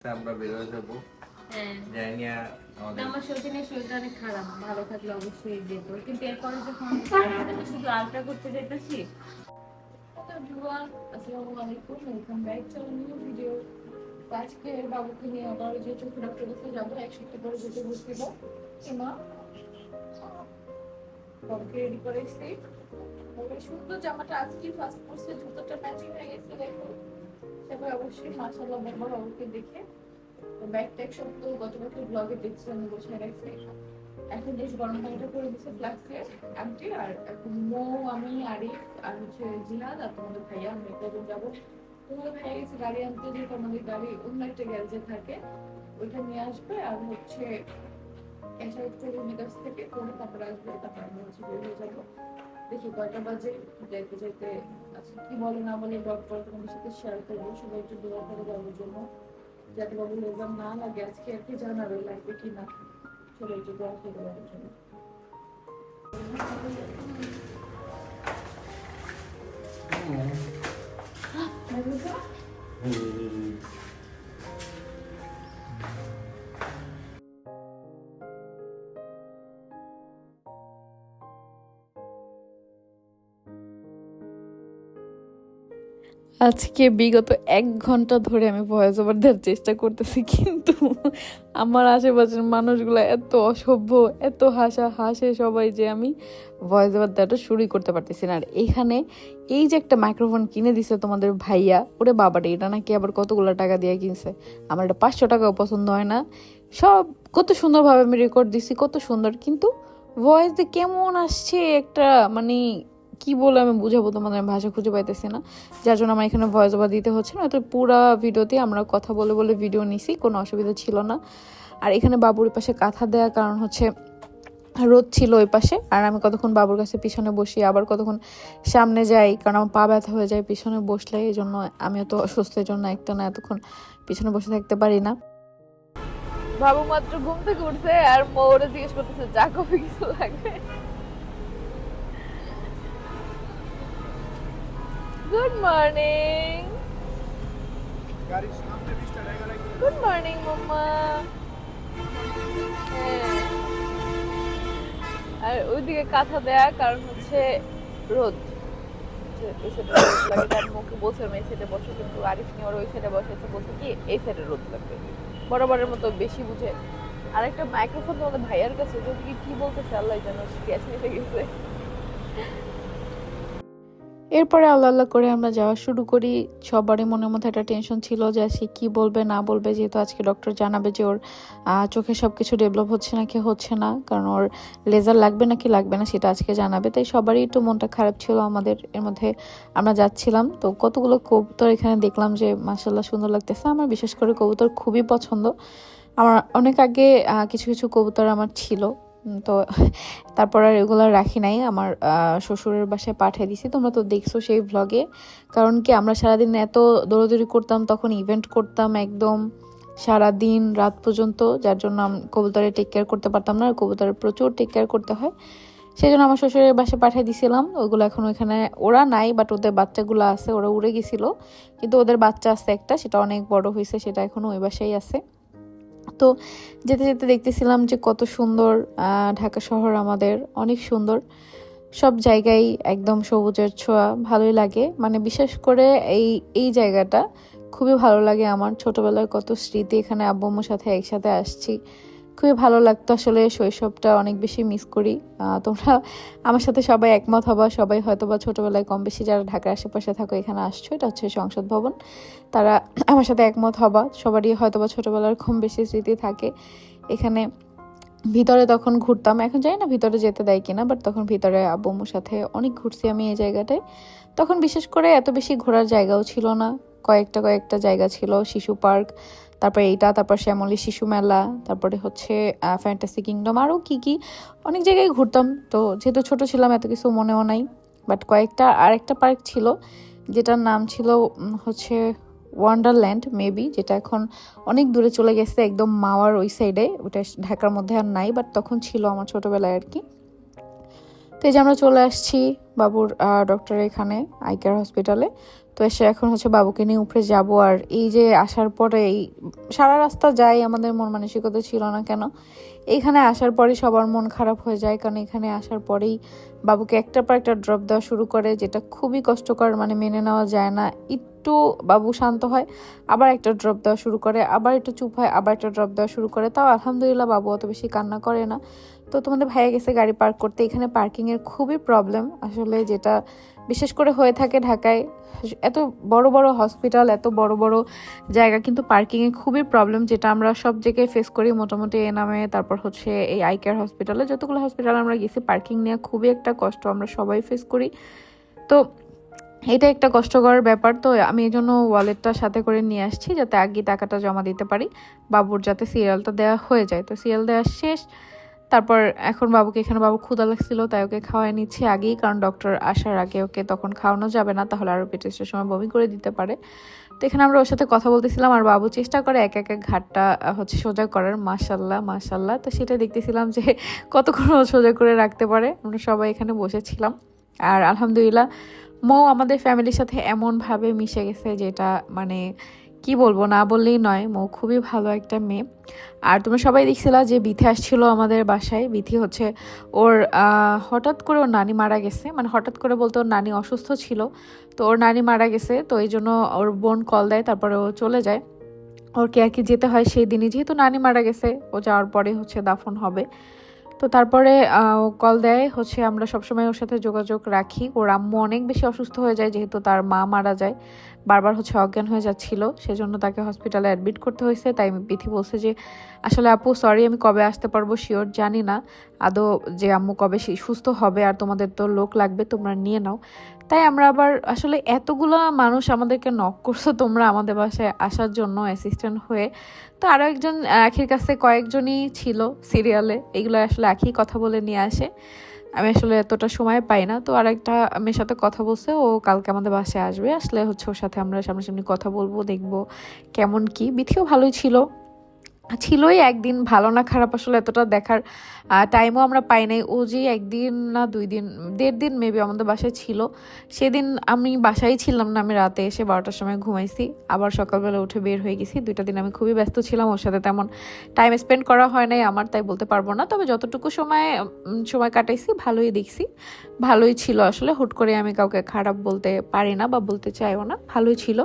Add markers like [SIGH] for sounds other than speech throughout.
আমরা বেরোয় যাব। হ্যাঁ। যাই নিয়ে আমার শচীনের শরীরটা অনেক খারাপ। ভালো থাকলে অবশ্যই যেত। কিন্তু এরপরে যখন আমি শুধু আলট্রা করতে যেতেছি আসসালামু আলাইকুম welcome back to new video আজকে বাবুকে নিয়ে আবার যে চোখ ডাক্তার কাছে যাব এক সপ্তাহ পরে যেতে বসছিল মা বাবুকে রেডি করে এসছি সুন্দর জামাটা আজকে ফার্স্ট জুতোটা ম্যাচিং হয়ে গেছে দেখো। সেভাবে অবশ্যই, মাশাআল্লাহ বাবা বাবুকে দেখে। ব্যাগ ট্যাগ সব তো গত বছর ব্লগে দেখছি আমি বসে রাখছি এখন বেশ গরম পানিটা করে দিচ্ছে ফ্লাক্সে আন্টি আর এখন মো, আমি, আরিফ, আর হচ্ছে জিহাদ আর তোমাদের ভাইয়া আমি কজন যাব। তোমাদের ভাইয়া গেছে গাড়ি আনতে, যেহেতু আমাদের গাড়ি অন্য একটা গ্যারেজে থাকে, ওইটা নিয়ে আসবে, আর হচ্ছে ক্যাশ আউট করবে মেকাস থেকে, করে তারপরে আসবে, তারপরে আমরা হচ্ছে বের হয়ে যাব। দেখি কয়টা বাজে যাইতে যাইতে আচ্ছা কি বলে না বলে ডক্টর তোমাদের সাথে শেয়ার করব সবাই একটু দোয়া করে যাওয়ার জন্য যাতে বাবু লেজার না লাগে আজকে আর কি জানাবে লাগবে কি না চলো একটু দোয়া করে দেওয়ার জন্য। আজকে বিগত এক ঘণ্টা ধরে আমি ভয়েস ওভার দেওয়ার চেষ্টা করতেছি, কিন্তু আমার আশেপাশের মানুষগুলো এত অসভ্য, এত হাসা হাসে সবাই যে আমি ভয়েস ওভার দেওয়াটা শুরুই করতে পারতেছি না। আর এখানে এই যে একটা মাইক্রোফোন কিনে দিছে তোমাদের ভাইয়া, ওরে বাবাটা এটা নাকি আবার কতগুলো টাকা দিয়ে কিনছে? আমার এটা পাঁচশো টাকাও পছন্দ হয় না। সব, কত সুন্দরভাবে আমি রেকর্ড দিছি, কত সুন্দর, কিন্তু ভয়েস যে কেমন আসছে একটা মানে কি বলে আমি বুঝাবো তোমাদের, আমি ভাষা খুঁজে পাইতেছি না। যার জন্য আমার এখানে ভয়েস ওভার দিতে হচ্ছে না। তো পুরা ভিডিওতে আমরা কথা বলে বলে ভিডিও নিছি, কোনো অসুবিধা ছিল না। আর এখানে বাবুর পাশে কাঁথা দেওয়ার কারণ হচ্ছে রোদ ছিল ওই পাশে। আর আমি কতক্ষণ বাবুর কাছে পিছনে বসি, আবার কতক্ষণ সামনে যাই, কারণ আমার পা ব্যথা হয়ে যায় পিছনে বসলে, এই জন্য আমিও তো অসুস্থের জন্য একটা না এতক্ষণ পিছনে বসে থাকতে পারি না। বাবু মাত্র ঘুম থেকে উঠছে আর মৌরে জিজ্ঞেস করতেছে চা কফি কিছু লাগবে গুড মর্নিং গুড মর্নিং মাম্মা। আর ওইদিকে কাঁথা দেয়া কারণ হচ্ছে রোদ। এই সাইডে রোদ লাগে মুখে বসে এই সাইডে বসে কিন্তু আরিফ নিয়ে ওর ওই সাইডে বসেছে বসে কি এই সাইডে রোদ লাগবে। বরাবরের মতো বেশি বুঝে। আর একটা মাইক্রোফোন তোমাদের ভাইয়ার কাছে যদি কি বলতেছে আল্লাহ জানো গ্যাস নিতে গেছে। এরপরে আল্লাহ আল্লাহ করে আমরা যাওয়া শুরু করি। সবারই মনের মধ্যে একটা টেনশন ছিল যে সে কি বলবে, না বলবে, যেহেতু আজকে ডক্টর জানাবে যে ওর চোখে সব কিছু ডেভেলপ হচ্ছে নাকি হচ্ছে না, কারণ ওর লেজার লাগবে নাকি লাগবে না সেটা আজকে জানাবে। তাই সবারই একটু মনটা খারাপ ছিল আমাদের, এর মধ্যে আমরা যাচ্ছিলাম। তো কতগুলো কবুতর এখানে দেখলাম যে মাসাল্লাহ সুন্দর লাগতেছে। আমার বিশেষ করে কবুতর খুবই পছন্দ। আমার অনেক আগে কিছু কিছু কবুতর আমার ছিল। তো [LAUGHS] তারপর আর এগুলো রাখি নাই। আমার শ্বশুরের বাসায় পাঠিয়ে দিছি। তোমরা তো দেখছ সেই ভ্লগে কারণ কি, আমরা সারাদিন এত দৌড়াদৌড়ি করতাম, তখন ইভেন্ট করতাম একদম সারা দিন রাত পর্যন্ত, যার জন্য কবুতরের টেক কেয়ার করতে পারতাম না। আর কবুতরের প্রচুর টেক কেয়ার করতে হয়। সেই জন্য আমার শ্বশুরের বাসায় পাঠিয়ে দিছিলাম। ওইগুলো এখন ওইখানে, ওরা নাই বাট ওদের বাচ্চাগুলো আছে, ওরা উড়ে গেছিল। কিন্তু ওদের বাচ্চা আছে একটা, সেটা অনেক বড় হয়েছে, সেটা এখনও ওই বাসায় আছে। তো যেতে যেতে দেখতেছিলাম যে কত সুন্দর ঢাকা শহর আমাদের, অনেক সুন্দর। সব জায়গায় একদম সবুজের ছোঁয়া, ভালোই লাগে। মানে বিশেষ করে এই এই জায়গাটা খুবই ভালো লাগে আমার। ছোটবেলার কত স্মৃতি এখানে আব্বু আম্মুর সাথে একসাথে আসছি। খুবই ভালো লাগতো। আসলে শৈশবটা অনেক বেশি মিস করি। তোমরা আমার সাথে সবাই একমত হবা। সবাই হয়তো বা ছোটবেলায় কম বেশি যারা ঢাকার আশেপাশে থাকো, এখানে আসছো। এটা হচ্ছে সংসদ ভবন। তারা আমার সাথে একমত হবা। সবারই হয়তো বা ছোটবেলার কম বেশি স্মৃতি থাকে। এখানে ভিতরে তখন ঘুরতাম। এখন জানি না ভিতরে যেতে দেয় কিনা বাট তখন ভিতরে আব্বু আম্মুর সাথে অনেক ঘুরছি আমি এই জায়গাটায়। তখন বিশেষ করে এত বেশি ঘোরার জায়গাও ছিল না। কয়েকটা কয়েকটা জায়গা ছিল। শিশু পার্ক তারপরে এইটা, তারপর শ্যামলী শিশু মেলা, তারপরে হচ্ছে ফ্যান্টাসি কিংডম আরও কি কি, অনেক জায়গায় ঘুরতাম। তো যেহেতু ছোট ছিলাম, এত কিছু মনেও নাই। বাট কয়েকটা আর একটা পার্ক ছিল, যেটার নাম ছিল হচ্ছে ওয়ান্ডারল্যান্ড মেবি যেটা এখন অনেক দূরে চলে গেছে, একদম মাওয়ার ওই সাইডে ওটা ঢাকার মধ্যে আর নাই বাট তখন ছিল আমার ছোটোবেলায় আর কি। তো এই যে আমরা চলে আসছি বাবুর ডক্টর এখানে, আই কেয়ার হসপিটালে তো এসে এখন হচ্ছে বাবুকে নিয়ে উপরে যাব। আর এই যে আসার পরে এই সারা রাস্তা যাই, আমাদের মন মানসিকতা ছিল না কেন? এইখানে আসার পরেই সবার মন খারাপ হয়ে যায়, কারণ এখানে আসার পরেই বাবুকে একটার পর একটা ড্রপ দেওয়া শুরু করে, যেটা খুবই কষ্টকর মানে মেনে নেওয়া যায় না। একটু বাবু শান্ত হয়, আবার একটা ড্রপ দেওয়া শুরু করে, আবার একটু চুপ হয়, আবার একটা ড্রপ দেওয়া শুরু করে। তাও আলহামদুলিল্লাহ বাবু অত বেশি কান্না করে না। তো তোমাদের ভাইয়া গেছে গাড়ি পার্ক করতে। এখানে পার্কিংয়ের খুবই প্রবলেম আসলে যেটা বিশেষ করে হয়ে থাকে ঢাকায়। এত বড় বড় হসপিটাল এত বড় বড় জায়গা, কিন্তু পার্কিংয়ে খুবই প্রবলেম যেটা আমরা সব জায়গায় ফেস করি মোটামুটি এ নামে, তারপর হচ্ছে এই আই কেয়ার হসপিটালে যতগুলো হসপিটাল আমরা গেছি পার্কিং নেওয়া খুবই একটা কষ্ট, আমরা সবাই ফেস করি। তো এটা একটা কষ্টকর ব্যাপার। তো আমি এই জন্য ওয়ালেটটা সাথে করে নিয়ে আসছি, যাতে আগে টাকাটা জমা দিতে পারি। বাবুর যাতে সিরিয়ালটা দেওয়া হয়ে যায়। তো সিরিয়াল দেওয়া শেষ। তারপর এখন বাবুকে, এখানে বাবু ক্ষুদা লাগছিল, তাই ওকে খাওয়াই নিচ্ছি আগেই, কারণ ডক্টর আসার আগে ওকে তখন খাওয়ানো যাবে না, তাহলে আরও পেটেস্টের সময় বমি করে দিতে পারে। তো এখানে আমরা ওর সাথে কথা বলতেছিলাম, আর বাবু চেষ্টা করে এক এক এক ঘাটটা হচ্ছে সোজা করার, মাশাল্লাহ মাশাল্লাহ। তো সেটা দেখতেছিলাম যে [LAUGHS] কতক্ষণ সোজা করে রাখতে পারে, আমরা সবাই এখানে বসেছিলাম। আর আলহামদুলিল্লাহ মৌ আমাদের ফ্যামিলির সাথে এমনভাবে মিশে গেছে, যেটা মানে কি বলব, না বললেই নয়, মৌ খুবই ভালো একটা মেয়ে। আর তোমরা সবাই দেখছিলা যে বিথি আসছিল আমাদের বাসায়। বিথি হচ্ছে ওর হঠাৎ করে ওর নানি মারা গেছে। মানে হঠাৎ করে বলতে ওর নানি অসুস্থ ছিল। তো ওর নানি মারা গেছে, তো এই জন্য ওর বোন কল দেয়, তারপরে ও চলে যায়। ওরকে আর কি যেতে হয় সেই দিনই। যেহেতু নানি মারা গেছে, ও যাওয়ার পরে হচ্ছে দাফন হবে। তো তারপরে কল দেয় হচ্ছে আমরা সবসময় ওর সাথে যোগাযোগ রাখি। ওর আম্মু অনেক বেশি অসুস্থ হয়ে যায় যেহেতু তার মা মারা যায়। বারবার হচ্ছে অজ্ঞান হয়ে যাচ্ছিল, সেজন্য তাকে হসপিটালে অ্যাডমিট করতে হয়েছে। তাই বিথি বলছে যে, আসলে আপু সরি আমি কবে আসতে পারব শিওর জানি না। আদৌ যে আম্মু কবে সুস্থ হবে আর তোমাদের তো লোক লাগবে, তোমরা নিয়ে নাও। তাই আমরা আবার, আসলে এতগুলো মানুষ আমাদেরকে নক করছ তোমরা আমাদের বাসায় আসার জন্য অ্যাসিস্ট্যান্ট হয়ে। তো আরও একজন আখির কাছে কয়েকজনই ছিল সিরিয়ালে এগুলো আসলে একই কথা বলে নিয়ে আসে। আমি আসলে এতটা সময় পাই না। তো আরেকটা মেয়ের সাথে কথা বলছে, ও কালকে আমাদের বাসায় আসবে। আসলে হচ্ছে ওর সাথে আমরা সামনাসামনি কথা বলব, দেখব কেমন কি। বিথিও ভালোই ছিল। ছিলই একদিন, ভালো না খারাপ আসলে এতটা দেখার টাইমও আমরা পাই নাই। ও যে একদিন না দুই দিন, দেড় দিন মেবি আমাদের বাসায় ছিল। সেদিন আমি বাসায় ছিলাম না, আমি রাতে এসে বারোটার সময় ঘুমাইছি। আবার সকালবেলা উঠে বের হয়ে গেছি। দুইটা দিন আমি খুবই ব্যস্ত ছিলাম, ওর সাথে তেমন টাইম স্পেন্ড করা হয় নাই, আমার তাই বলতে পারব না। তবে যতটুকু সময় সময় কাটাইছি, ভালোই দেখছি। ভালোই ছিল আসলে। হুট করে আমি কাউকে খারাপ বলতে পারি না বা বলতে চাইও না, ভালোই ছিল।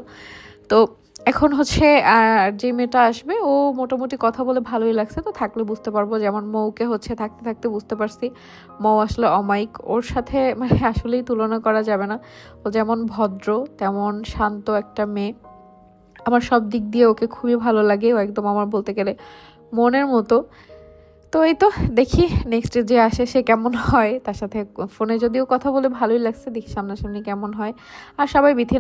তো এখন হচ্ছে যে মেয়েটা আসবে, ও মোটামুটি কথা বলে ভালোই লাগছে, তো থাকলে বুঝতে পারব। যেমন মৌকে হচ্ছে থাকতে থাকতে বুঝতে পারছি, মৌ আসলে অমাইক ওর সাথে [LAUGHS] মানে আসলেই তুলনা করা যাবে না। ও যেমন ভদ্র, তেমন শান্ত একটা মেয়ে। আমার সব দিক দিয়ে ওকে খুবই ভালো লাগে। ও একদম আমার বলতে গেলে মনের মতো। তো এই তো দেখি নেক্সট যে আসে সে কেমন হয়। তার সাথে ফোনে যদিও কথা বলে ভালোই লাগছে, দেখি সামনাসামনি কেমন হয়। আর সবাই বিথি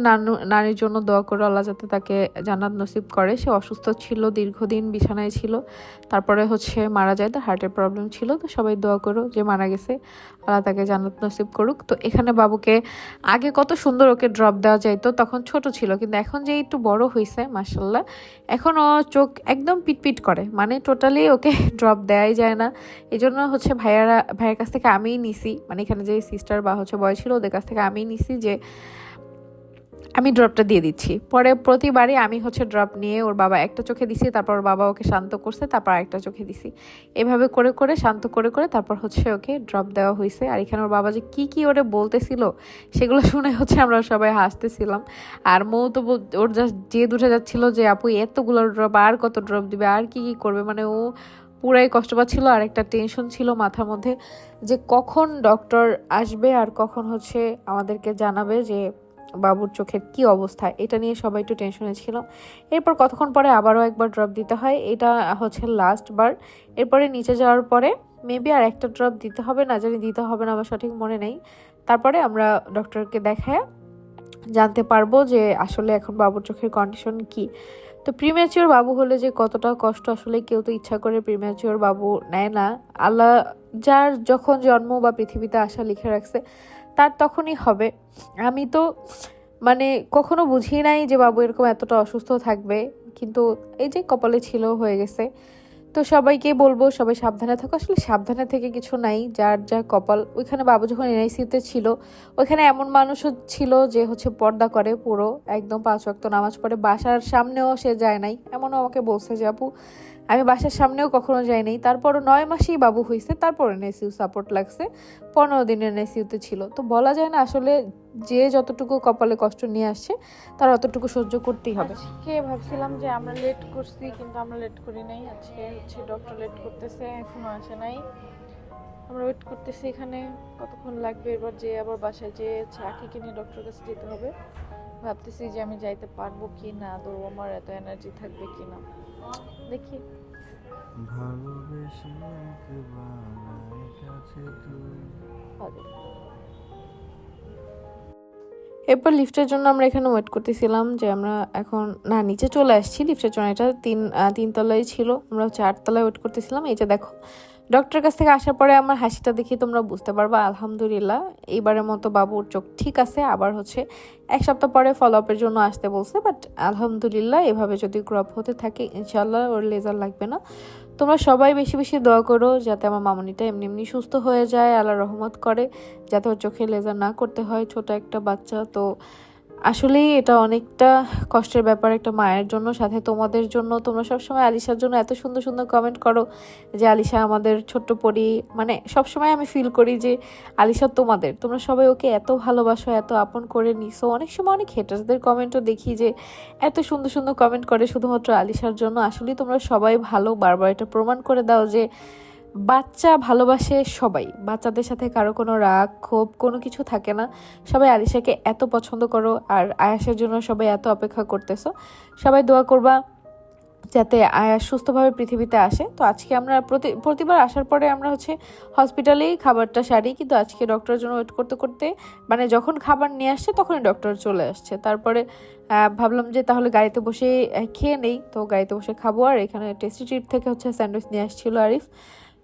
নারীর জন্য দোয়া করে আল্লাহ যাতে তাকে জান্নাত নসিব করে। সে অসুস্থ ছিল, দীর্ঘদিন বিছানায় ছিল। তারপরে হচ্ছে মারা যায়, তার হার্টের প্রবলেম ছিল। তো সবাই দোয়া করো যে মারা গেছে। আল্লাহ তাকে জান্নাত নসিব করুক। তো এখানে বাবুকে আগে কত সুন্দর ওকে ড্রপ দেওয়া যাইতো, তখন ছোট ছিল, কিন্তু এখন যে একটু বড় হয়েছে মাসাল্লাহ এখন ও চোখ একদম পিটপিট করে। মানে টোটালি ওকে [LAUGHS] ড্রপ দেওয়াই যায় না। এই জন্য হচ্ছে ভাইয়ারা, ভাইয়ের কাছ থেকে আমিই নিছি। মানে এখানে যে সিস্টার বা হচ্ছে বয় ছিল, ওদের কাছ থেকে আমিই নিছি যে আমি ড্রপটা দিয়ে দিচ্ছি। পরে প্রতিবারই আমি হচ্ছে ড্রপ নিয়ে ওর বাবা একটা চোখে দিছি, তারপর ওর বাবা ওকে শান্ত করছে, তারপর আরেকটা চোখে দিছি। এভাবে করে করে, শান্ত করে করে তারপর হচ্ছে ওকে ড্রপ দেওয়া হয়েছে আর এখানে ওর বাবা যে কী কী ওরে বলতেছিল, সেগুলো শুনে হচ্ছে আমরা সবাই হাসতেছিলাম। আর মৌ তো ওর জাস্ট যে উঠে যাচ্ছিল যে, আপু, এতগুলো ড্রপ আর কত ড্রপ দিবে, আর কি কি করবে? মানে ও পুরাই কষ্ট পাচ্ছিল, আর একটা টেনশন ছিল মাথার মধ্যে যে কখন ডক্টর আসবে, আর কখন হচ্ছে আমাদেরকে জানাবে যে বাবুর চোখের কি অবস্থা? এটা নিয়ে সবাই একটু টেনশনে ছিল এরপর কতক্ষণ পরে আবারও একবার ড্রপ দিতে হয়, এটা হচ্ছে লাস্ট বার। এরপরে নিচে যাওয়ার পরে মেবি আর একটা ড্রপ দিতে হবে না, জানি দিতে হবে না, আমার সঠিক মনে নেই। তারপরে আমরা ডক্টরকে দেখায় জানতে পারব যে আসলে এখন বাবুর চোখের কন্ডিশন কি। তো প্রিম্যাচিওর বাবু হলে যে কতটা কষ্ট, আসলে কেউ তো ইচ্ছা করে প্রিম্যাচিওর বাবু নেয় না। আল্লাহ যার যখন জন্ম বা পৃথিবীতে আসা লিখে রাখছে তার তখনই হবে। আমি তো মানে কখনো বুঝি নাই যে বাবু এরকম এতটা অসুস্থ থাকবে, কিন্তু এই যে কপালে ছিল হয়ে গেছে। তো সবাইকে বলব, সবাই সাবধানে থাকো। আসলে সাবধানে থেকে কিছু নাই, যার যা কপাল। ওইখানে বাবু যখন এনআইসিতে ছিল, ওইখানে এমন মানুষও ছিল যে হচ্ছে পর্দা করে পুরো, একদম পাঁচ ওয়াক্ত নামাজ পড়ে। বাসার সামনেও সে যায় নাই, এমনও আমাকে বলছে যে, আপু আমি বাসার সামনেও কখনো যাই নাই তারপরও নয় মাসেই বাবু হয়েছে তারপর এনআইসিউ সাপোর্ট লাগছে। পনেরো দিন এনআইসিউতে ছিল। তো বলা যায় না আসলে যে যতটুকু কপালে কষ্ট নিয়ে আসছে, তার অতটুকু সহ্য করতেই হবে। আজকে ভাবছিলাম যে আমরা লেট করছি, কিন্তু আমরা লেট করি নাই। আজকে হচ্ছে ডক্টর লেট করতেছে, এখনও আসে নাই। আমরা ওয়েট করতেছি এখানে। কতক্ষণ লাগবে? এবার যে আবার বাসায় যে চাকিকে কিনে ডক্টর কাছে যেতে হবে। ভাবতেছি যে আমি যাইতে পারব কি না তো আমার এত এনার্জি থাকবে কি না দেখি ভালোবেসে একবার কাছে তুই। এরপর লিফটের জন্য আমরা এখানে ওয়েট করতেছিলাম যে আমরা এখন না নিচে চলে আসছি লিফটের জন্য। এটা তিন তিন তিনতলায় ছিল। আমরা চারতলায় ওয়েট করতেছিলাম। এই যে দেখো ডক্টরের কাছ থেকে আসার পরে আমার হাসিটা দেখে তোমরা বুঝতে পারবা, আলহামদুলিল্লাহ। এইবারের মতো বাবুর চোখ ঠিক আছে, আবার হচ্ছে এক সপ্তাহ পরে ফলো আপের জন্য আসতে বলছে বাট আলহামদুলিল্লাহ এভাবে যদি ক্রপ হতে থাকে ইনশাল্লাহ ওর লেজার লাগবে না। তোমরা সবাই বেশি বেশি দোয়া করো যাতে আমার মামনিটা এমনি এমনি সুস্থ হয়ে যায় আল্লাহ রহমত করে, যাতে ওর চোখে লেজার না করতে হয় ছোট একটা বাচ্চা। তো আসলেই এটা অনেকটা কষ্টের ব্যাপার একটা মায়ের জন্য, সাথে তোমাদের জন্য। তোমরা সবসময় আলিশার জন্য এত সুন্দর সুন্দর কমেন্ট করো যে, আলিশা আমাদের ছোট্ট পরি। মানে সবসময় আমি ফিল করি যে, আলিশা তোমাদের। তোমরা সবাই ওকে এত ভালোবাসো, এত আপন করে নিছো। অনেক সময় অনেক হেটার্সদের কমেন্টও দেখি যে, এত সুন্দর সুন্দর কমেন্ট করে শুধুমাত্র আলিশার জন্য। আসলেই তোমরা সবাই ভালো। বারবার এটা প্রমাণ করে দাও যে বাচ্চা ভালোবাসে সবাই। বাচ্চাদের সাথে কারও কোনো রাগ, ক্ষোভ কোনো কিছু থাকে না। সবাই আলিশাকে এত পছন্দ করো আর আয়াসের জন্য সবাই এত অপেক্ষা করতেছো। সবাই দোয়া করবা যাতে আয়াস সুস্থভাবে পৃথিবীতে আসে। তো আজকে আমরা প্রতি, প্রতিবার আসার পরে আমরা হচ্ছে হসপিটালেই খাবারটা সারি। কিন্তু আজকে ডক্টরের জন্য ওয়েট করতে করতে মানে যখন খাবার নিয়ে আসছে তখনই ডক্টর চলে আসছে। তারপরে ভাবলাম যে তাহলে গাড়িতে বসে খেয়ে নেই। তো গাড়িতে বসে খাব আর এখানে টেস্টি ট্রিট থেকে হচ্ছে স্যান্ডউইচ নিয়ে আসছিল আরিফ।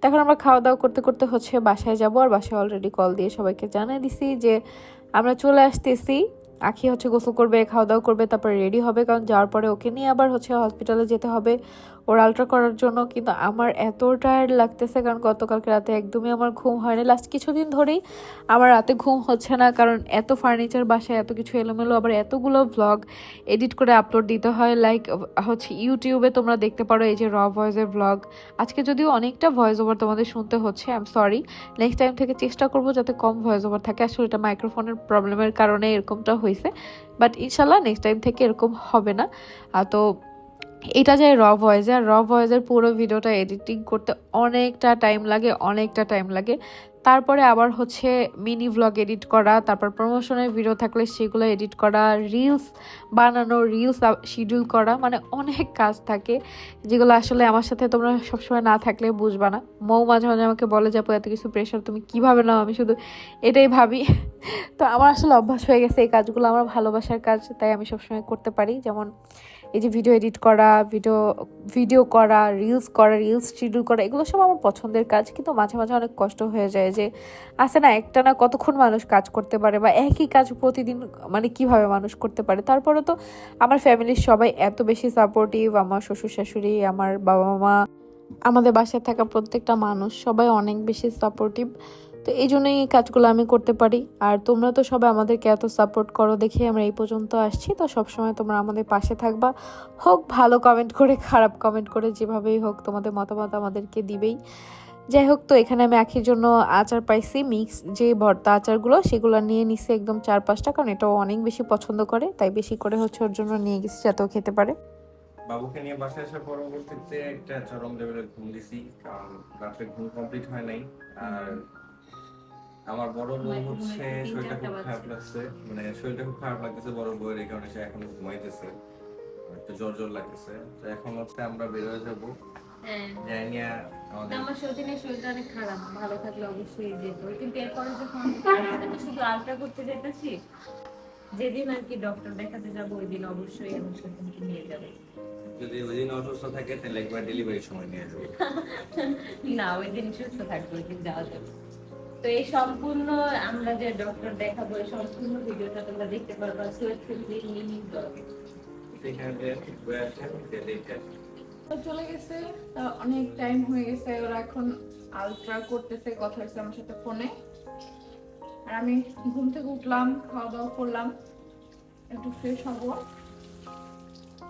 তো এখন আমরা খাওয়া দাওয়া করতে করতে হচ্ছে বাসায় যাব আর বাসায় অলরেডি কল দিয়ে সবাইকে জানিয়ে দিছি যে আমরা চলে আসতেছি। আখি হচ্ছে গোসল করবে খাওয়া দাওয়া করবে, তারপরে রেডি হবে, কারণ যাওয়ার পরে ওকে নিয়ে আবার হচ্ছে হসপিটালে যেতে হবে। ওর আলট্রা করার জন্য কিন্তু আমার এত টায়ার্ড লাগতেছে, কারণ গতকালকে রাতে একদমই আমার ঘুম হয়নি। লাস্ট কিছুদিন ধরেই আমার রাতে ঘুম হচ্ছে না, কারণ এত ফার্নিচার বাসায় এত কিছু এলোমেলো, আবার এতগুলো ভ্লগ এডিট করে আপলোড দিতে হয়। লাইক হচ্ছে ইউটিউবে তোমরা দেখতে পারো এই যে র ভয়েসের ভ্লগ আজকে যদিও অনেকটা ভয়েস ওভার তোমাদের শুনতে হচ্ছে I am sorry next time থেকে চেষ্টা করব যাতে কম ভয়েস ওভার থাকে। আসলে এটা মাইক্রোফোনের প্রবলেমের কারণে এরকমটা হয়েছে বাট ইনশাল্লাহ নেক্সট টাইম থেকে এরকম হবে না। তো এটা যায় র ভয়েসে আর র ভয়েসের পুরো ভিডিওটা এডিটিং করতে অনেকটা টাইম লাগে, অনেকটা টাইম লাগে। তারপরে আবার হচ্ছে মিনি ভ্লগ এডিট করা, তারপর প্রমোশনের ভিডিও থাকলে সেগুলো এডিট করা রিলস বানানো রিলস শিডিউল করা মানে অনেক কাজ থাকে, যেগুলো আসলে আমার সাথে তোমরা সবসময় না থাকলে বুঝবা না। মৌ মাঝে মাঝে আমাকে বলে যাব এত কিছু প্রেশার তুমি কীভাবে নাও? আমি শুধু এটাই ভাবি। তো আমার আসলে অভ্যাস হয়ে গেছে এই কাজগুলো, আমার ভালোবাসার কাজ, তাই আমি সবসময় করতে পারি। যেমন এই যে ভিডিও এডিট করা ভিডিও ভিডিও করা রিলস করা রিলস শিডিউল করা, এগুলো সব আমার পছন্দের কাজ। কিন্তু মাঝে মাঝে অনেক কষ্ট হয়ে যায় যে, আছে না, একটা না কতক্ষণ মানুষ কাজ করতে পারে বা একই কাজ প্রতিদিন মানে কীভাবে মানুষ করতে পারে? তারপরে তো আমার ফ্যামিলির সবাই এত বেশি সাপোর্টিভ আমার শ্বশুর শাশুড়ি আমার বাবা মা আমাদের বাসায় থাকা প্রত্যেকটা মানুষ সবাই অনেক বেশি সাপোর্টিভ তো এই জন্যই এই কাজগুলো আমি করতে পারি। আর তোমরা তো সবাই আমাদেরকে এত সাপোর্ট করো দেখে আমরা এই পর্যন্ত আসছি। তো সবসময় তোমরা আমাদের পাশে থাকবা। হোক ভালো কমেন্ট করে, খারাপ কমেন্ট করে, যেভাবেই হোক তোমাদের মতামত আমাদেরকে দিবেই। যাই হোক, তো এখানে আমি আখির জন্য আচার পাইছি মিক্স যে ভর্তা আচারগুলো, সেগুলো নিয়ে নিছি একদম চার পাঁচটা, কারণ এটাও অনেক বেশি পছন্দ করে, তাই বেশি করে হচ্ছে ওর জন্য নিয়ে গেছি যাতে খেতে পারে। বাবুকে নিয়ে বাসায় আসার পরবর্তীতে একটা চরম লেভেলের ঘুম দিছি, কারণ রাত্রে ঘুম কমপ্লিট হয় নাই। আর আমার বড় বউ হচ্ছে শরীরটা খুব খারাপ লাগছে। মানে শরীরটা খুব খারাপ লাগতেছে বড় বউয়ের এই কারণে সে এখন ঘুমাইতেছে। একটু জ্বর জ্বর লাগতেছে। তো এখন হচ্ছে আমরা বের হয়ে যাব। হ্যাঁ। আমার শরীরটা অনেক খারাপ। ভালো থাকলে অবশ্যই যেত। কিন্তু এরপরে যখন [LAUGHS] শুধু আলট্রা করতে যেতেছি যেদিন আর কি ডক্টর দেখাতে যাব ওই দিন অবশ্যই সতীনকে নিয়ে যাবে। যদি ওই দিন অসুস্থ থাকে তাহলে একবার ডেলিভারির সময় নিয়ে যাব। [LAUGHS] না ওই দিন সুস্থ থাকবে ওই দিন যাওয়া যাবে। তো এই সম্পূর্ণ আমরা যে ডক্টর দেখাবো এই সম্পূর্ণ ভিডিওটা তোমরা দেখতে পারবা সুয়েট চলে গেছে অনেক টাইম হয়ে গেছে ওরা এখন আলট্রা করতেছে কথা হয়েছে আমার সাথে ফোনে আর আমি ঘুম থেকে উঠলাম খাওয়া দাওয়া করলাম একটু ফ্রেশ হব।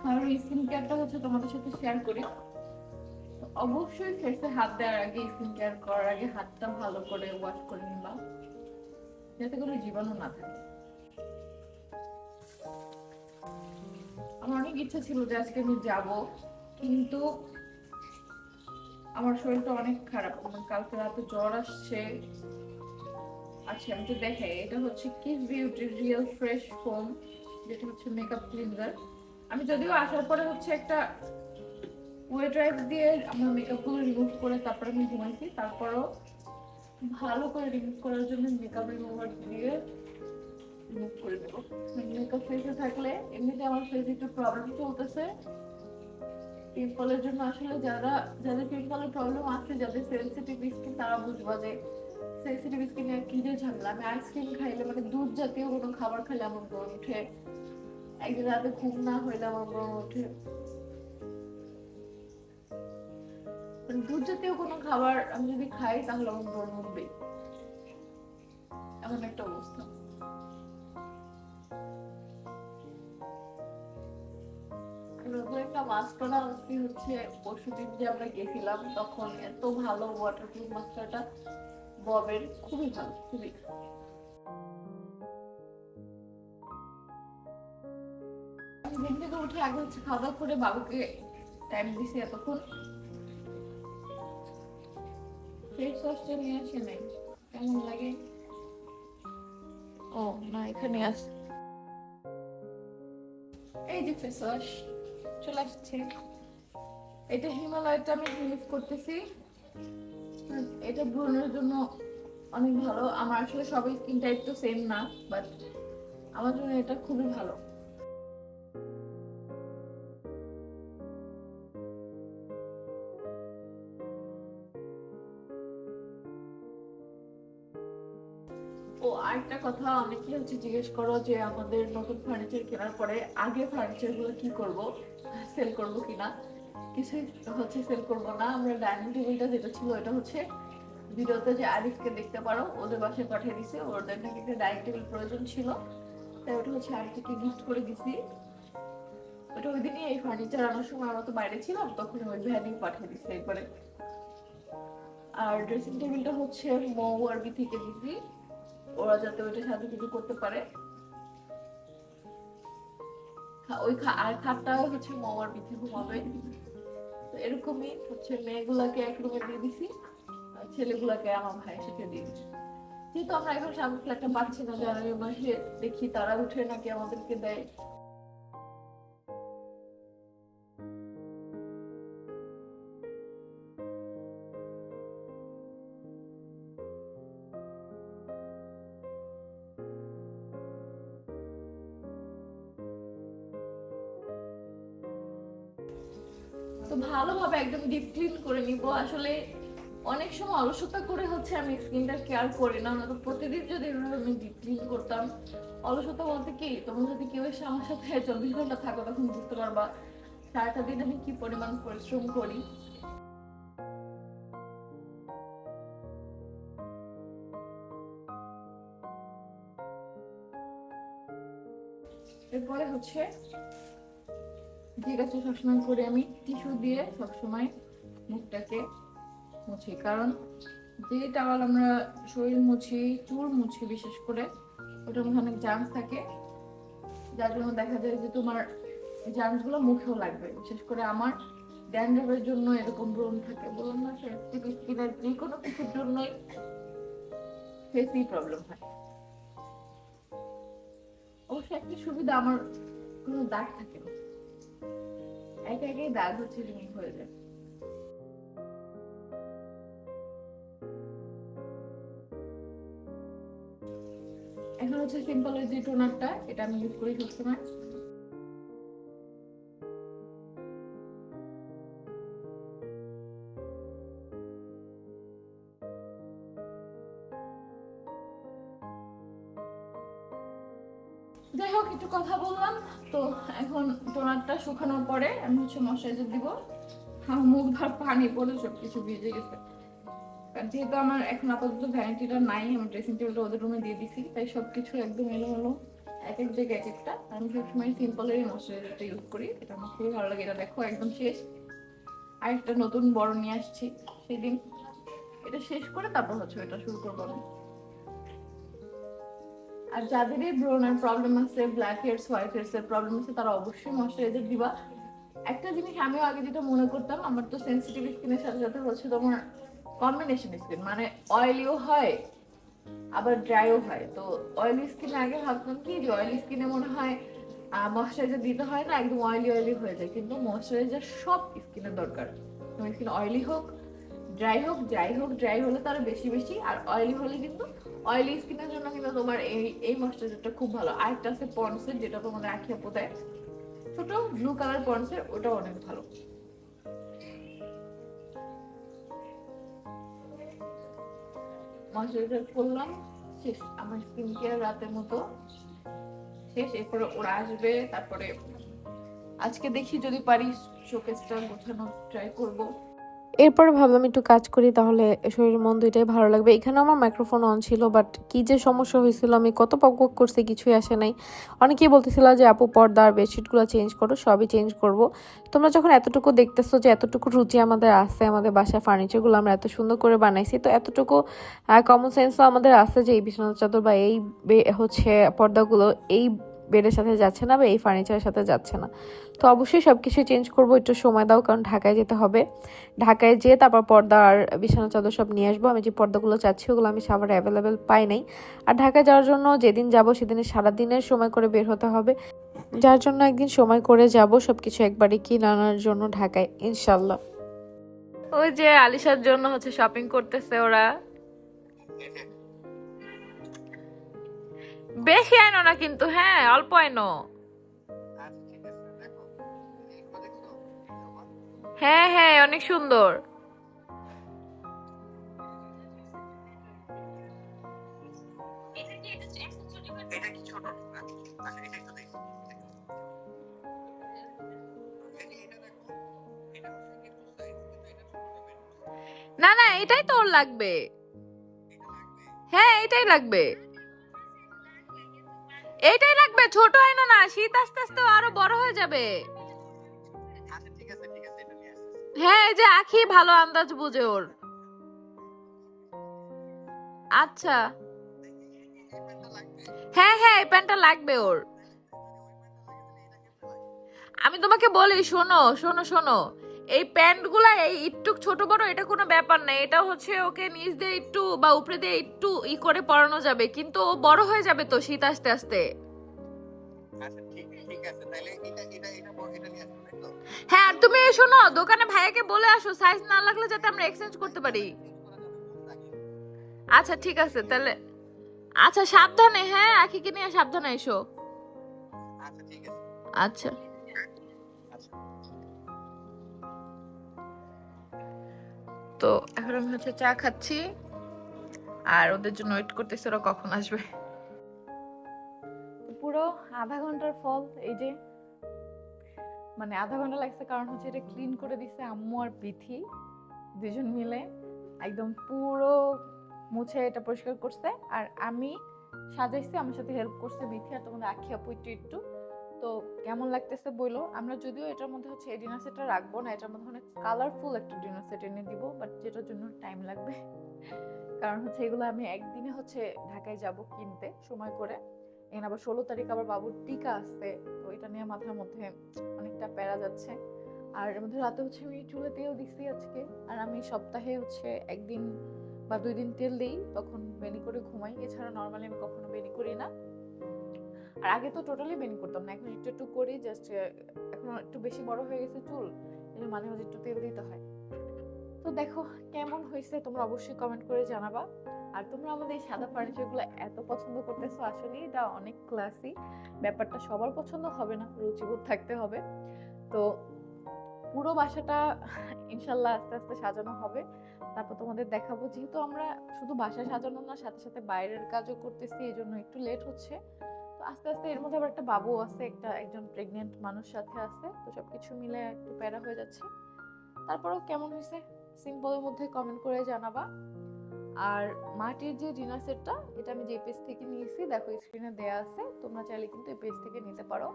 আর স্কিন কেয়ারটা হচ্ছে তোমাদের সাথে শেয়ার করি। অবশ্যই ফেসে হাত দেওয়ার আগে স্কিন কেয়ার করার আগে হাতটা ভালো করে ওয়াশ করে নিবা যাতে করে জীবাণু না থাকে। আমার অনেক ইচ্ছা ছিল যে আজকে আমি যাব, কিন্তু আমার শরীরটা অনেক খারাপ আমার কালকে রাতে জ্বর আসছে। আচ্ছা আমি তো দেখাই, এটা হচ্ছে Kiss Beauty real fresh foam যেটা হচ্ছে মেকআপ ক্লিনজার আমি যদিও আসার পরে হচ্ছে একটা ওয়েট ড্রাইভ দিয়ে আমার মেকআপগুলো রিমুভ করে তারপরে আমি ঘুমাইছি। তারপরও ভালো করে রিমুভ করার জন্য মেকআপ রিমুভার দিয়ে রিমুভ করে দেবো। মেকআপ ফেসে থাকলে এমনিতে আমার ফেসে একটু প্রবলেম চলতেছে। পিম্পলের জন্য আসলে যারা, যাদের পিম্পলের প্রবলেম আছে, যাদের সেন্সিটিভ স্কিন তারা বুঝবা যে সেন্সিটিভ স্কিনে কি যে ঝামেলা। আমি আইসক্রিম খাইলে মানে দুধ জাতীয় কোনো খাবার খেলে আমার ব্রণ উঠে। একদিন রাতে ঘুম না হইলে আমার ব্রণ ওঠে দুধ জাতীয় কোনো খাবার আমি যদি খাই, তাহলে আমার ব্রণ উঠবে এমন একটা অবস্থা। একটা মাস্কারা আনছি হচ্ছে, পরশুদিন যে আমরা গেছিলাম, তখন এত ভালো ওয়াটারপ্রুফ মাস্কারাটা ববের। খুবই ভালো, খুবই ঘুম থেকে উঠে আগে হচ্ছে খাওয়া দাওয়া করে বাবুকে টাইম দিছি এতক্ষণ। ফেস ওয়াশটা নিয়ে আসে নাই। কেমন লাগে? ও না এখানে আছে এই যে ফেস ওয়াশ চলে আসছে। এটা হিমালয়টা আমি ইউজ করতেছি। এটা ব্রণের জন্য অনেক ভালো। আমার আসলে সবাই স্কিন টাইপ তো সেম না বাট আমার জন্য এটা খুবই ভালো। কথা অনেকে হচ্ছে জিজ্ঞেস করো যে আমাদের নতুন ফার্নিচার কেনার পরে আগে ফার্নিচারগুলো কি করব? সেল করব কিনা? কিছু হচ্ছে সেল করব না। আমরা ডাইনিং টেবিলটা যেটা ছিল এটা হচ্ছে ভিডিওতে যে আরিফকে দেখতে পারো, ওদের বাসায় পাঠিয়ে দিছে। ওদের নাকি একটা ডাইনিং টেবিল প্রয়োজন ছিল। তাই ওটা হচ্ছে আরিফকে গিফট করে দিছি। ওটা ওই দিনই এই ফার্নিচার আনার সময় আমরা তো বাইরে ছিলাম, তখন ওই ভ্যানেই পাঠিয়ে দিছে একবারে। আর ড্রেসিং টেবিলটা হচ্ছে মৌ আরবি থেকে দিছি। ওরা যাতে ওইটার সাথে কিছু করতে পারে। ওই আর হচ্ছে মামার পিঠে ঘুমাবে। এরকমই হচ্ছে মেয়েগুলাকে এক রুমে দিয়ে দিছি ছেলেগুলাকে আমার ভাই সেটা দিয়ে দিচ্ছি যেহেতু আমরা এখন সামনে ফ্ল্যাটটা পাচ্ছি না জানুয়ারি মাসে দেখি তারা উঠে নাকি আমাদেরকে দেয়। তো ভালোভাবে একদম ডিপ ক্লিন করে নিব। আসলে অনেক সময় অলসতা করে হচ্ছে আমি স্কিনটা কেয়ার করি না। নয়তো প্রতিদিন যদি এভাবে আমি ডিপ ক্লিন করতাম, অলসতা বলতে কি তোমরা যদি কেউ এসে আমার সাথে চব্বিশ ঘণ্টা থাকো, তখন বুঝতে পারবা সারাটা দিন আমি কি পরিমাণ পরিশ্রম করি। এরপরে হচ্ছে ঠিক আছে, সবসময় করে আমি টিস্যু দিয়ে সবসময় মুখটাকে মুছি। কারণ যে টাওয়াল আমরা শরীর মুছি, চুল মুছি বিশেষ করে, ওটার মধ্যে অনেক জার্মস থাকে। যার জন্য দেখা যায় যে তোমার জার্মসগুলো মুখেও লাগবে। বিশেষ করে আমার ড্যান্ড্রফের জন্য এরকম ব্রণ থাকে। বলুন না স্কিনের যে কোনো কিছুর জন্যই ফেসই প্রবলেম হয়। অবশ্য একটা সুবিধা আমার কোনো দাগ থাকে না। একে একে দাগ হচ্ছে রিমুভ হয়ে যায়? এখন হচ্ছে সিম্পল যে টোনারটা এটা আমি ইউজ করি সবসময়। শুকানোর পরে আমি হচ্ছে ময়শ্চারাইজার দিব মুখ ধর পানি পড়ে সবকিছু ভিজে গেছে। যেহেতু আমার এখন আপাতত ভ্যানিটিটা নাই আমার ড্রেসিং টেবিলটা ওদের রুমে দিয়ে দিছি, তাই সবকিছু একদম এলোমেলো, এক এক জায়গায় এক একটা। আমি সবসময় সিম্পলেরই ময়শ্চারাইজারটা ইউজ করি, এটা আমার খুবই ভালো লাগে, এটা দেখো একদম শেষ। আর একটা নতুন বড় নিয়ে আসছি, সেদিন। এটা শেষ করে তারপর হচ্ছে এটা শুরু করব আমি। আর যাদেরই ব্রোনের প্রবলেম আছে ব্ল্যাক হেয়ারস হোয়াইট হেয়ারস এর প্রবলেম আছে, তারা অবশ্যই ময়শ্চারাইজার দিবা। একটা জিনিস আমিও আগে যেটা মনে করতাম, আমার তো সেন্সিটিভ স্কিনের সাথে সাথে হচ্ছে তোমার কম্বিনেশন স্কিন মানে অয়েলিও হয়, আবার ড্রাইও হয়। তো অয়েলি স্কিনে আগে ভাবতাম কি যে অয়েলি স্কিনে মনে হয় ময়শ্চারাইজার দিতে হয় না, একদম অয়েলি অয়েলি হয়ে যায়। কিন্তু ময়শ্চারাইজার সব স্কিনের দরকার। তোমার স্কিন অয়েলি হোক ড্রাই হোক ড্রাই হোক ড্রাই হলে তার বেশি বেশি, আর অয়েলি হলে কিন্তু অয়েলি স্কিনের জন্য কিন্তু তোমার এই এই ময়শ্চারাইজারটা খুব ভালো। আরেকটা আছে পন্সের যেটা তোমাদের আখিয়া পোতায় ছোট ব্লু কালার পন্সের ওটাও অনেক ভালো। ময়শ্চারাইজার করলাম শেষ। আমার স্কিন কেয়ার রাতের মতো শেষ। এরপরে ওরা আসবে, তারপরে আজকে দেখি যদি পারি শোকেসটা গোছানো ট্রাই করব। এরপরে ভাবলাম একটু কাজ করি, তাহলে শরীর মন দুইটাই ভালো লাগবে। এখানে আমার মাইক্রোফোন অন ছিল বাট কি যে সমস্যা হয়েছিল, আমি কত পক করছি কিছুই আসে নাই। অনেকেই বলতেছিল যে, আপু, পর্দা আর বেডশিটগুলো চেঞ্জ করো, সবই চেঞ্জ করব। তোমরা যখন এতটুকু দেখতেছো যে, এতটুকু রুচি আমাদের আছে, আমাদের বাসায় ফার্নিচারগুলো আমরা এত সুন্দর করে বানাইছি, তো এতটুকু কমন সেন্সও আমাদের আছে যে, এই বিছানা চাদর বা এই হচ্ছে পর্দাগুলো, এই বেডের সাথে যাচ্ছে না বা এই ফার্নিচারের সাথে যাচ্ছে না। তো অবশ্যই সব কিছু চেঞ্জ করব, একটু সময় দাও, কারণ ঢাকায় যেতে হবে। ঢাকায় যেয়ে তারপর পর্দা আর বিছানা চাদর সব নিয়ে আসব। আমি যে পর্দাগুলো চাচ্ছি, ওগুলো আমি সাভারে অ্যাভেলেবেল পাই নাই। আর ঢাকায় যাওয়ার জন্য যেদিন যাব সেদিনে সারাদিনের সময় করে বের হতে হবে। যার জন্য একদিন সময় করে যাব সব কিছু একবারে কিনে আনার জন্য ঢাকায় ইনশাল্লাহ ওই যে আলিশার জন্য হচ্ছে শপিং করতেছে ওরা। বেশি আইনো না কিন্তু হ্যাঁ অল্প আইনো হ্যাঁ হ্যাঁ অনেক সুন্দর। না না, এটাই তো ওর লাগবে এটা লাগবে। হ্যাঁ এটাই লাগবে। এইটাই লাগবে, ছোট আইনো না, শীত আস্তে আস্তে আরও বড় হয়ে যাবে। হ্যাঁ এই যে আখি, ভালো আন্দাজ বুঝে ওর। আচ্ছা। হ্যাঁ হ্যাঁ এই প্যান্টটা লাগবে ওর। আমি তোমাকে বলি, শোনো শোনো শোনো। এই প্যান্টগুলা এই একটু ছোট বড় এটা কোনো ব্যাপার না। এটা হচ্ছে ওকে নিচ দিয়ে একটু বা উপরে দিয়ে একটু ই করে পরানো যাবে কিন্তু ও বড় হয়ে যাবে তো শীত আস্তে আস্তে। আচ্ছা হ্যাঁ আর তুমি শোনো দোকানে ভাইয়াকে বলে আসো সাইজ না লাগলে যাতে আমরা এক্সচেঞ্জ করতে পারি। আচ্ছা ঠিক আছে তাহলে আচ্ছা সাবধানে হ্যাঁ আখিকে নিয়ে সাবধানে এসো। আচ্ছা ঠিক আছে। আচ্ছা আচ্ছা। তো এখন আমি হচ্ছে চা খাচ্ছি। আর ওদের জন্য ওয়েট করতেছি ওরা কখন আসবে। পুরো আধা ঘণ্টার ফল এই যে মানে আধা ঘণ্টা লাগছে কারণ হচ্ছে এটা ক্লিন করে দিছে আম্মু আর পিথি দুজন মিলে। একদম পুরো মুছে এটা পরিষ্কার করছে। আর আমি সাজাইছি আমার সাথে হেল্প করছে বিথি আর তোমাদের আখি আপু একটু একটু। তো কেমন লাগতেছে বইলো? আমরা যদিও এটার মধ্যে হচ্ছে এই ডিনার সেটটা রাখব না, এটার মধ্যে অনেক কালারফুল একটা ডিনার সেট এনে দিব বাট যেটার জন্য টাইম লাগবে। কারণ হচ্ছে এগুলো আমি একদিনে হচ্ছে ঢাকায় যাব কিনতে সময় করে। এখানে আবার ষোলো তারিখ আবার বাবুর টিকা আসছে তো এটা নিয়ে মাথার মধ্যে অনেকটা প্যারা যাচ্ছে। আর এর মধ্যে রাতে হচ্ছে আমি চুলে তেল দিচ্ছি আজকে, আর আমি সপ্তাহে হচ্ছে একদিন বা দুই দিন তেল দিই, তখন বেনি করে ঘুমাই। এছাড়া নর্মালি আমি কখনো বেনি করি না। আর আগে তো টোটালি বেনি করতাম না। এখন একটু একটু করি জাস্ট এখন একটু বেশি বড় হয়ে গেছে চুল মাঝে মাঝে একটু তেল দিতে হয়। তো দেখো কেমন হয়েছে তোমরা অবশ্যই কমেন্ট করে জানাবা। আর তোমরা আমাদের এই সাদা ফার্নিচারগুলো এত পছন্দ করতেছো, আসলে এটা অনেক ক্লাসি ব্যাপারটা সবার পছন্দ হবে না, রুচিবোধ থাকতে হবে। তো পুরো বাসাটা ইনশাল্লাহ আস্তে আস্তে সাজানো হবে। তারপর তোমাদের দেখাবো, যেহেতু আমরা শুধু বাসা সাজানো না, সাথে সাথে বাইরের কাজও করতেছি এই জন্য একটু লেট হচ্ছে। আস্তে আস্তে এর মধ্যে আবার একটা বাবু আছে, একটা একজন প্রেগনেন্ট মানুষ সাথে আছে, তো সব কিছু মিলে একটু প্যারা হয়ে যাচ্ছে। তারপরেও কেমন হয়েছে? সিম্পলের মধ্যে কমেন্ট করে জানাবা। আর মাটির যে ডিনার সেটটা এটা আমি যে পেজ থেকে নিয়েছি, দেখো স্ক্রিনে দেয়া আছে, তোমরা চাইলে কিন্তু এই পেজ থেকে নিতে পারো।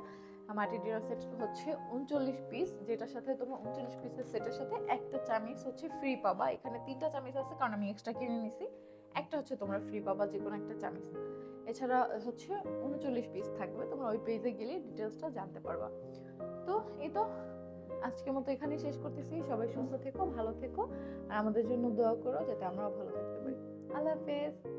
মাটির ডিনার সেট হচ্ছে উনচল্লিশ পিস যেটার সাথে তোমরা উনচল্লিশ পিসের সেটের সাথে একটা চামিচ হচ্ছে ফ্রি পাবা। এখানে তিনটা চামিচ আছে, কারণ আমি এক্সট্রা কিনে নিছি। একটা হচ্ছে তোমরা ফ্রি পাবা যে কোনো একটা চামিচ। এছাড়া হচ্ছে উনচল্লিশ পেজ থাকবে, তোমরা ওই পেজে গেলে ডিটেলসটা জানতে পারবা। তো এই তো, আজকের মতো এখানেই শেষ করতেছি। সবাই সুস্থ থেকো, ভালো থেকো, আর আমাদের জন্য দোয়া করো যাতে আমরাও ভালো থাকতে পারি। আল্লাহ হাফেজ।